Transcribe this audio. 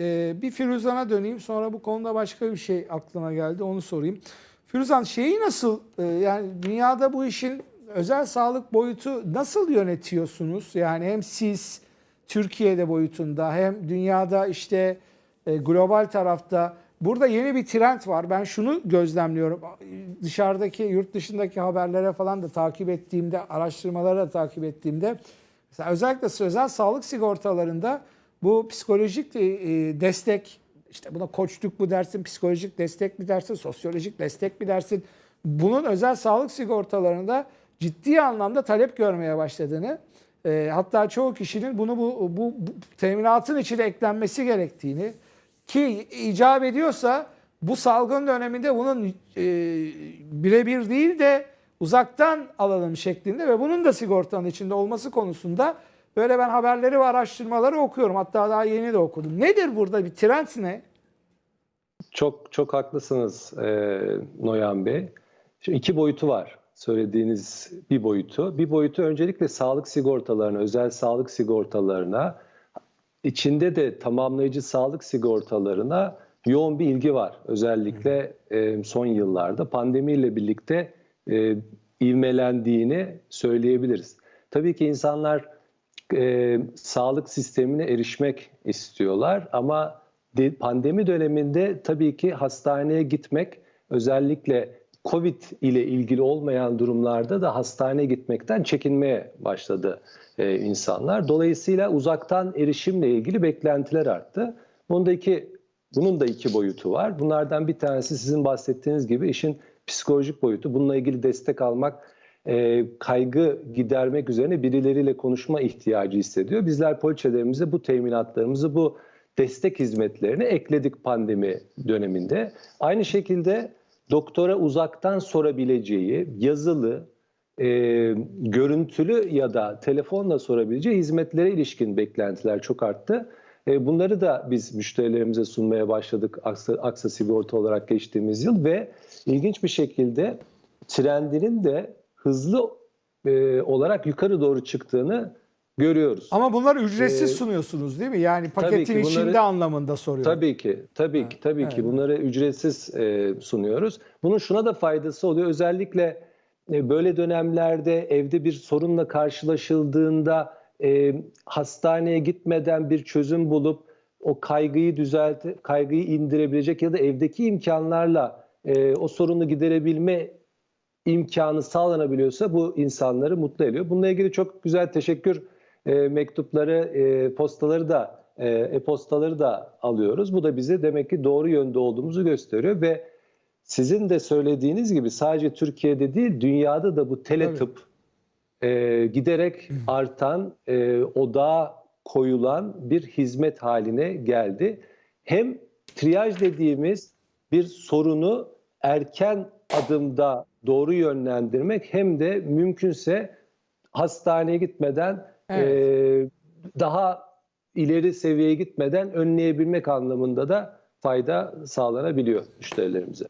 e, bir Firuzan'a döneyim. Sonra bu konuda başka bir şey aklıma geldi. Onu sorayım. Firuzan şeyi nasıl e, yani dünyada bu işin özel sağlık boyutu nasıl yönetiyorsunuz? Yani hem siz Türkiye'de boyutunda hem dünyada işte e, global tarafta burada yeni bir trend var. Ben şunu gözlemliyorum. Dışarıdaki, yurt dışındaki haberlere falan da takip ettiğimde, araştırmaları da takip ettiğimde mesela özellikle özel sağlık sigortalarında bu psikolojik e, destek işte buna koçluk mu dersin, psikolojik destek mi dersin, sosyolojik destek mi dersin? Bunun özel sağlık sigortalarında ciddi anlamda talep görmeye başladığını, e, hatta çoğu kişinin bunu bu, bu, bu teminatın içine eklenmesi gerektiğini ki icap ediyorsa bu salgın döneminde bunun e, birebir değil de uzaktan alalım şeklinde ve bunun da sigortanın içinde olması konusunda böyle ben haberleri ve araştırmaları okuyorum. Hatta daha yeni de okudum. Nedir burada bir trend ne? Çok çok haklısınız e, Noyan Bey. Şimdi iki boyutu var söylediğiniz bir boyutu. Bir boyutu öncelikle sağlık sigortalarına, özel sağlık sigortalarına, içinde de tamamlayıcı sağlık sigortalarına yoğun bir ilgi var. Özellikle e, son yıllarda pandemiyle birlikte e, ivmelendiğini söyleyebiliriz. Tabii ki insanlar e, sağlık sistemine erişmek istiyorlar ama de, pandemi döneminde tabii ki hastaneye gitmek özellikle Covid ile ilgili olmayan durumlarda da hastaneye gitmekten çekinmeye başladı e, insanlar. Dolayısıyla uzaktan erişimle ilgili beklentiler arttı. Bunda iki, bunun da iki boyutu var. Bunlardan bir tanesi sizin bahsettiğiniz gibi işin psikolojik boyutu. Bununla ilgili destek almak, e, kaygı gidermek üzerine birileriyle konuşma ihtiyacı hissediyor. Bizler poliçelerimize bu teminatlarımızı, bu destek hizmetlerini ekledik pandemi döneminde. Aynı şekilde doktora uzaktan sorabileceği yazılı, e, görüntülü ya da telefonla sorabileceği hizmetlere ilişkin beklentiler çok arttı. E, bunları da biz müşterilerimize sunmaya başladık Aksa, Aksa Sigorta olarak geçtiğimiz yıl ve ilginç bir şekilde trendinin de hızlı e, olarak yukarı doğru çıktığını görüyoruz. Ama bunlar ücretsiz Ee, sunıyorsunuz değil mi? Yani paketin bunları- içinde anlamında soruyorum. Tabii ki, tabii ki, tabii evet. ki bunları ücretsiz e, sunuyoruz. Bunun şuna da faydası oluyor. Özellikle e, böyle dönemlerde evde bir sorunla karşılaşıldığında e, hastaneye gitmeden bir çözüm bulup o kaygıyı düzelt, kaygıyı indirebilecek ya da evdeki imkanlarla e, o sorunu giderebilme imkanı sağlanabiliyorsa bu insanları mutlu ediyor. Bununla ilgili çok güzel teşekkür e, mektupları, e, postaları da e, e-postaları da alıyoruz. Bu da bize demek ki doğru yönde olduğumuzu gösteriyor ve sizin de söylediğiniz gibi sadece Türkiye'de değil dünyada da bu teletıp e, giderek artan, e, odağa koyulan bir hizmet haline geldi. Hem triyaj dediğimiz bir sorunu erken adımda doğru yönlendirmek hem de mümkünse hastaneye gitmeden Evet. e, daha ileri seviyeye gitmeden önleyebilmek anlamında da fayda sağlanabiliyor müşterilerimize.